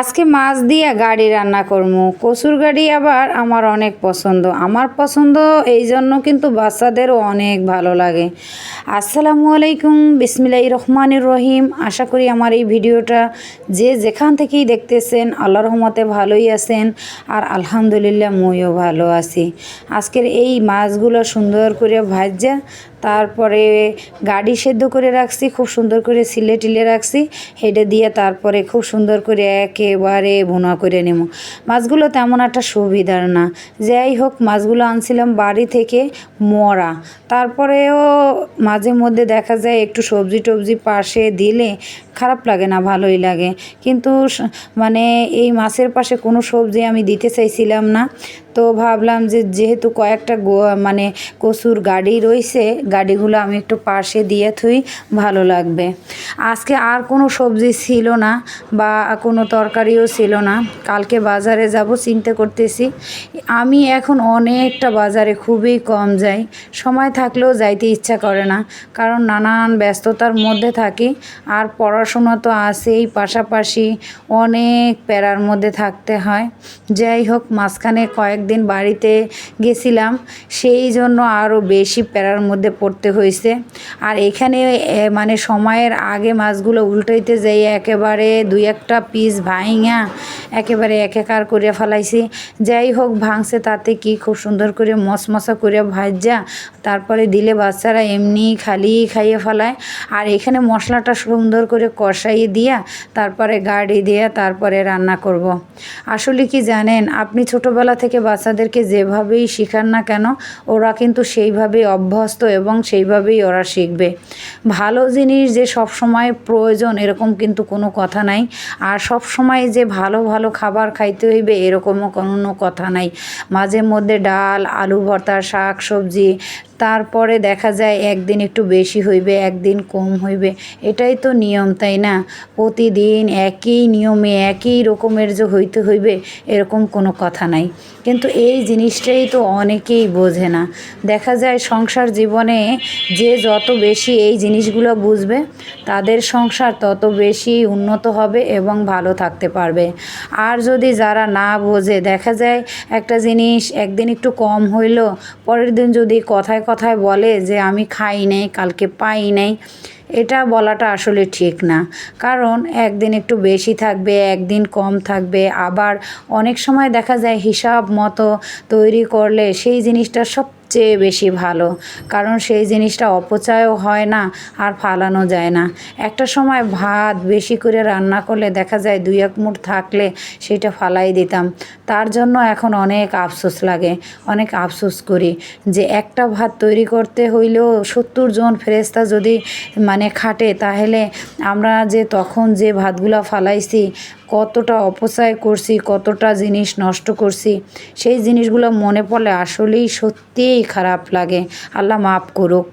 আজকে মাছ দিয়ে গাড়ি রান্না করব কচুর গাড়ি আবার আমার অনেক পছন্দ। আমার পছন্দ এই জন্য কিন্তু বাচ্চাদেরও অনেক ভালো লাগে। আসসালামু আলাইকুম বিসমিল্লাহ রহমানুর রহিম। আশা করি আমার এই ভিডিওটা যে যেখান থেকেই দেখতেছেন আল্লাহ রহমতে ভালোই আছেন আর আলহামদুলিল্লাহ মইও ভালো আছি। আজকের এই মাছগুলো সুন্দর করে ভাজা, তারপরে গাড়ি সেদ্ধ করে রাখছি, খুব সুন্দর করে সিলে টিলে রাখছি হেডে দিয়ে তারপরে খুব সুন্দর করে একেবারে ভুনা করে নেব। মাছগুলো তেমন একটা সুবিধার না। যাই হোক, মাছগুলো আনছিলাম বাড়ি থেকে মরা। তারপরেও মাঝে মধ্যে দেখা যায় একটু সবজি টবজি পাশে দিলে খারাপ লাগে না, ভালোই লাগে। কিন্তু মানে এই মাছের পাশে কোনো সবজি আমি দিতে চাইছিলাম না। তো ভাবলাম যে যেহেতু কয়েকটা মানে কচুর গাড়ি রয়েছে, গাড়িগুলো আমি একটু পাশে দিয়ে থুই, ভালো লাগবে। আজকে আর কোনো সবজি ছিল না বা কোনো তরকারিও ছিল না। কালকে বাজারে যাব, চিন্তা করতেছি। আমি এখন অনেকটা বাজারে খুবই কম যাই। সময় থাকলেও যাইতে ইচ্ছা করে না। কারণ নানান ব্যস্ততার মধ্যে থাকি। আর পড়াশোনা তো আছেই, পাশাপাশি অনেক প্যারার মধ্যে থাকতে হয়। যাই হোক, মাঝখানে কয়েকদিন বাড়িতে গেছিলাম, সেই জন্য আরও বেশি প্যারার মধ্যে পড়তে হয়েছে। আর এখানে মানে সময়ের আগে মাছগুলো উল্টাইতে যেয়ে একেবারে দুই একটা পিস ভাইঙা একেবারে একাকার করে ফেলাইছি। যাই হোক, ভাঙছে তাতে কি খুব সুন্দর করে মশমশা করে ভাজা তারপরে দিলে বাচ্চারা এমনি খালি খাইয়ে ফেলায়। আর এখানে মশলাটা সুন্দর করে কষাইয়ে দিয়া, তারপরে গাড়ি দিয়ে তারপরে রান্না করব। আসলে কি জানেন, আপনি ছোটোবেলা থেকে বাচ্চাদেরকে যেভাবেই শেখান না কেন, ওরা কিন্তু সেইভাবেই অভ্যস্ত এবং সেইভাবেই ওরা শিখবে। ভালো জিনিস যে সব সময় প্রয়োজন, এরকম কিন্তু কোনো কথা নাই। আর সব সময় যে ভালো ভালো খাবার খাইতে হইবে এরকমও কোনো কথা নাই। মাঝে মধ্যে ডাল, আলু ভর্তা, শাক সবজি তারপরে দেখা যায় একদিন একটু বেশি হইবে, একদিন কম হইবে। এটাই তো নিয়ম, তাই না? প্রতিদিন একই নিয়মে একই রকমের যে হইতে হইবে, এরকম কোনো কথা নাই। কিন্তু এই জিনিসটাই তো অনেকেই বোঝে না। দেখা যায় সংসার জীবনে যে যত বেশি এই জিনিসগুলো বুঝবে, তাদের সংসার তত বেশি উন্নত হবে এবং ভালো থাকতে পারবে। আর যদি যারা না বোঝে, দেখা যায় একটা জিনিস একদিন একটু কম হইল, পরের দিন যদি কথায় কথায় বলে যে আমি খাই নাই কালকে পাই নাই। এটা বলাটা আসলে ঠিক না। কারণ একদিন একটু বেশি থাকবে, একদিন কম থাকবে, আবার অনেক সময় দেখা যায় হিসাব মতো তৈরি করলে সেই জিনিসটা সব সবচেয়ে বেশি ভালো। কারণ সেই জিনিসটা অপচয়ও হয় না আর ফালানো যায় না। একটা সময় ভাত বেশি করে রান্না করলে দেখা যায় দুই এক মুঠ থাকলে সেটা ফালাই দিতাম। তার জন্য এখন অনেক আফসোস লাগে, অনেক আফসোস করি যে একটা ভাত তৈরি করতে হইলেও সত্তর জন ফেরেস্তা যদি মানে খাটে, তাহলে আমরা যে তখন যে ভাতগুলা ফালাইছি, কতটা অপচয় করছি, কতটা জিনিস নষ্ট করছি, সেই জিনিসগুলো মনে পড়লে আসলেই সত্যিই খারাপ লাগে। আল্লাহ মাফ করুক।